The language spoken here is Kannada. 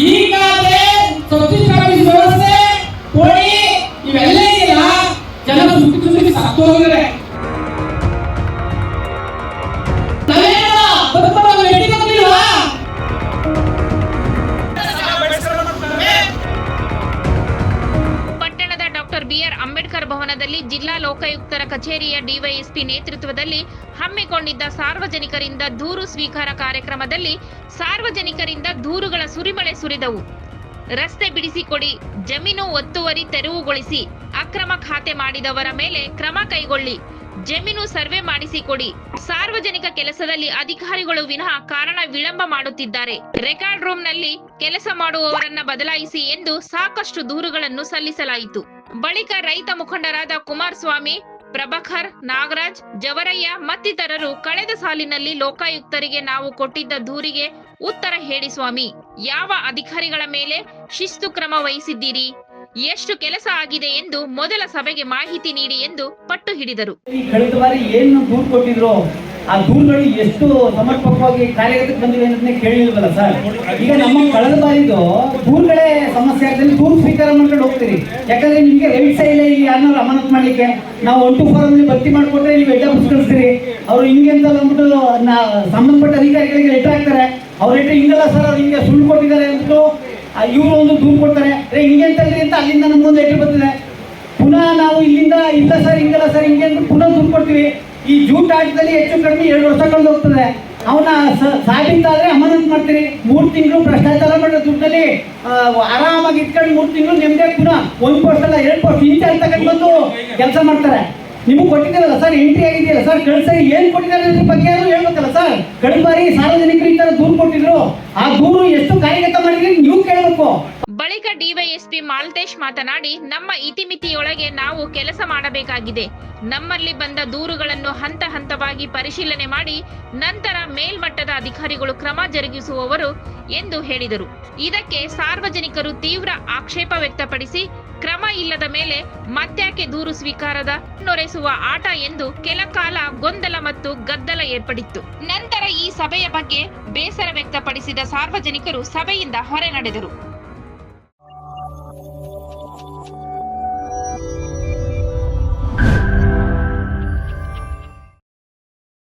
ಈಗಾಗಲೇ ಸ್ವಚ್ಛ ಇವೆಲ್ಲ ಇಲ್ಲ ಜನ ಸುತ್ತಿ ಸತ್ತು ಭವನದಲ್ಲಿ ಜಿಲ್ಲಾ ಲೋಕಾಯುಕ್ತರ ಕಚೇರಿಯ ಡಿವೈಎಸ್ಪಿ ನೇತೃತ್ವದಲ್ಲಿ ಹಮ್ಮಿಕೊಂಡಿದ್ದ ಸಾರ್ವಜನಿಕರಿಂದ ದೂರು ಸ್ವೀಕಾರ ಕಾರ್ಯಕ್ರಮದಲ್ಲಿ ಸಾರ್ವಜನಿಕರಿಂದ ದೂರುಗಳ ಸುರಿಮಳೆ ಸುರಿದವು. ರಸ್ತೆ ಬಿಡಿಸಿಕೊಡಿ, ಜಮೀನು ಒತ್ತುವರಿ ತೆರವುಗೊಳಿಸಿ, ಅಕ್ರಮ ಖಾತೆ ಮಾಡಿದವರ ಮೇಲೆ ಕ್ರಮ ಕೈಗೊಳ್ಳಿ. ಜಮೀನು ಸರ್ವೆ ಮಾಡಿಸಿಕೊಡಿ. ಸಾರ್ವಜನಿಕ ಕೆಲಸದಲ್ಲಿ ಅಧಿಕಾರಿಗಳು ವಿನಃ ಕಾರಣ ವಿಳಂಬ ಮಾಡುತ್ತಿದ್ದಾರೆ. ರೆಕಾರ್ಡ್ ರೂಮ್ನಲ್ಲಿ ಕೆಲಸ ಮಾಡುವವರನ್ನ ಬದಲಾಯಿಸಿ ಎಂದು ಸಾಕಷ್ಟು ದೂರುಗಳನ್ನು ಸಲ್ಲಿಸಲಾಯಿತು. ಬಳಿಕ ರೈತ ಮುಖಂಡರಾದ ಕುಮಾರಸ್ವಾಮಿ, ಪ್ರಭಾಕರ್, ನಾಗರಾಜ್, ಜವರಯ್ಯ ಮತ್ತಿತರರು ಕಳೆದ ಸಾಲಿನಲ್ಲಿ ಲೋಕಾಯುಕ್ತರಿಗೆ ನಾವು ಕೊಟ್ಟಿದ್ದ ದೂರಿಗೆ ಉತ್ತರ ಹೇಳಿ ಸ್ವಾಮಿ. ಯಾವ ಅಧಿಕಾರಿಗಳ ಮೇಲೆ ಶಿಸ್ತು ಕ್ರಮ ವಹಿಸಿದ್ದೀರಿ? ಎಷ್ಟು ಕೆಲಸ ಆಗಿದೆ ಎಂದು ಮೊದಲ ಸಭೆಗೆ ಮಾಹಿತಿ ನೀಡಿ ಎಂದು ಪಟ್ಟು ಹಿಡಿದರು. ಈ ಕಳೆದ ಬಾರಿ ಏನು ದೂರು ಕೊಟ್ಟಿದ್ರು ಆ ದೂರುಗಳು ಎಷ್ಟು ಸಮರ್ಪಕವಾಗಿ ಕಾರ್ಯಗತಕ್ಕೆ ಬಂದಿವೆ ಅಂತ ಕೇಳಿಲ್ವಲ್ಲ ಸರ್? ಈಗ ನಮ್ಮ ಕಳೆದ ಬಾರಿದು ದೂರುಗಳೇ ಸಮಸ್ಯೆ ಆಗ್ತದೆ ದೂರು ಸ್ವೀಕಾರ ಮಾಡ್ಕೊಂಡು ಹೋಗ್ತೀರಿ. ಯಾಕಂದ್ರೆ ನಿಮಗೆ ರೈಟ್ ಇಲ್ಲ ಇಲ್ಲಿ ಯಾರನ್ನಾರು ಅಮಾನತ್ ಮಾಡ್ಲಿಕ್ಕೆ ನಾವು ಒನ್ ಟು ಫೋರ್ ಅಲ್ಲಿ ಭರ್ತಿ ಮಾಡ್ಕೊಟ್ರೆ ನೀವು ಎಡ್ಡ ಕಳಿಸ್ತೀರಿ. ಅವರು ಹಿಂಗೆ ಅಂತ ಅಂದ್ಬಿಟ್ಟು ಸಂಬಂಧಪಟ್ಟ ಅಧಿಕಾರಿಗಳಿಗೆ ಲೆಟರ್ ಹಾಕ್ತಾರೆ. ಅವ್ರ ಲೆಟರ್ ಹಿಂಗಲ್ಲ ಸರ್, ಅವ್ರು ಹಿಂಗೆ ಸುಳ್ಳು ಕೊಟ್ಟಿದ್ದಾರೆ ಅಂದ್ಬಿಟ್ಟು ಇವರು ಒಂದು ದೂರು ಕೊಡ್ತಾರೆ. ಹಿಂಗೆ ಅಂತ ಅಲ್ಲಿಂದ ನಮ್ಮ ಮುಂದೆ ಎಟ್ಟು ಬರ್ತದೆ ಪುನಃ ನಾವು ಇಲ್ಲಿಂದ, ಇಲ್ಲ ಸರ್, ಹಿಂಗಲ್ಲ ಸರ್, ಹಿಂಗೆ ಅಂತ ಪುನಃ ದುಡ್ಡು ಈ ಜೂಟ್ ಆಟದಲ್ಲಿ ಹೆಚ್ಚು ಕಡಿಮೆ ಎರಡು ವರ್ಷ ಕಳೆದು ಹೋಗ್ತದೆ. ಅವನ ಸಾಬೀತಾದ್ರೆ ಅಮಾನತ್ ಮಾಡ್ತೀರಿ. ಮೂರು ತಿಂಗಳು ಭ್ರಷ್ಟಾಚಾರ ಮಾಡೋ ದುಡ್ಡಲ್ಲಿ ಆರಾಮಾಗಿ ಇಟ್ಕೊಂಡು ಮೂರು ತಿಂಗಳು ನಿಮ್ದೆ ಪುನಃ ಒಂದು ಪೋಸ್ಟ್ ಅಲ್ಲ ಎರಡು ಪೋಸ್ಟ್ ಇಂಚಾರ್ ತಗೊಂಡು ಬಂದು ಕೆಲಸ ಮಾಡ್ತಾರೆ. ನಿಮಗೆ ಕೊಟ್ಟಿದ್ದಾರಲ್ಲ ಸರ್ ಎಂಟ್ರಿ ಆಗಿದೆಯಲ್ಲ ಸರ್ ಕಳ್ಸ ಏನು ಕೊಟ್ಟಿದ್ದಾರೆ ಬಗ್ಗೆ ಹೇಳ್ಬೇಕಲ್ಲ ಸರ್. ಕಳೆದ ಬಾರಿ ಸಾರ್ವಜನಿಕರು ಈ ಕೊಟ್ಟಿದ್ರು. ಆ ಎಷ್ಟು ಕಾರ್ಯಗತ ಮಾಡಿದ್ರಿ ನೀವು ಕೇಳಬೇಕು ಡಿವೈಎಸ್ಪಿ ಮಾಲ್ತೇಶ್ ಮಾತನಾಡಿ, ನಮ್ಮ ಇತಿಮಿತಿಯೊಳಗೆ ನಾವು ಕೆಲಸ ಮಾಡಬೇಕಾಗಿದೆ. ನಮ್ಮಲ್ಲಿ ಬಂದ ದೂರುಗಳನ್ನು ಹಂತ ಹಂತವಾಗಿ ಪರಿಶೀಲನೆ ಮಾಡಿ, ನಂತರ ಮೇಲ್ಮಟ್ಟದ ಅಧಿಕಾರಿಗಳು ಕ್ರಮ ಜರುಗಿಸುವವರು ಎಂದು ಹೇಳಿದರು. ಇದಕ್ಕೆ ಸಾರ್ವಜನಿಕರು ತೀವ್ರ ಆಕ್ಷೇಪ ವ್ಯಕ್ತಪಡಿಸಿ, ಕ್ರಮ ಇಲ್ಲದ ಮೇಲೆ ಮತ್ಯಾಕೆ ದೂರು ಸ್ವೀಕಾರದ ನೊರೆಸುವ ಆಟ ಎಂದು ಕೆಲ ಕಾಲ ಗೊಂದಲ ಮತ್ತು ಗದ್ದಲ ಏರ್ಪಡಿತ್ತು. ನಂತರ ಈ ಸಭೆಯ ಬಗ್ಗೆ ಬೇಸರ ವ್ಯಕ್ತಪಡಿಸಿದ ಸಾರ್ವಜನಿಕರು ಸಭೆಯಿಂದ ಹೊರ ನಡೆದರು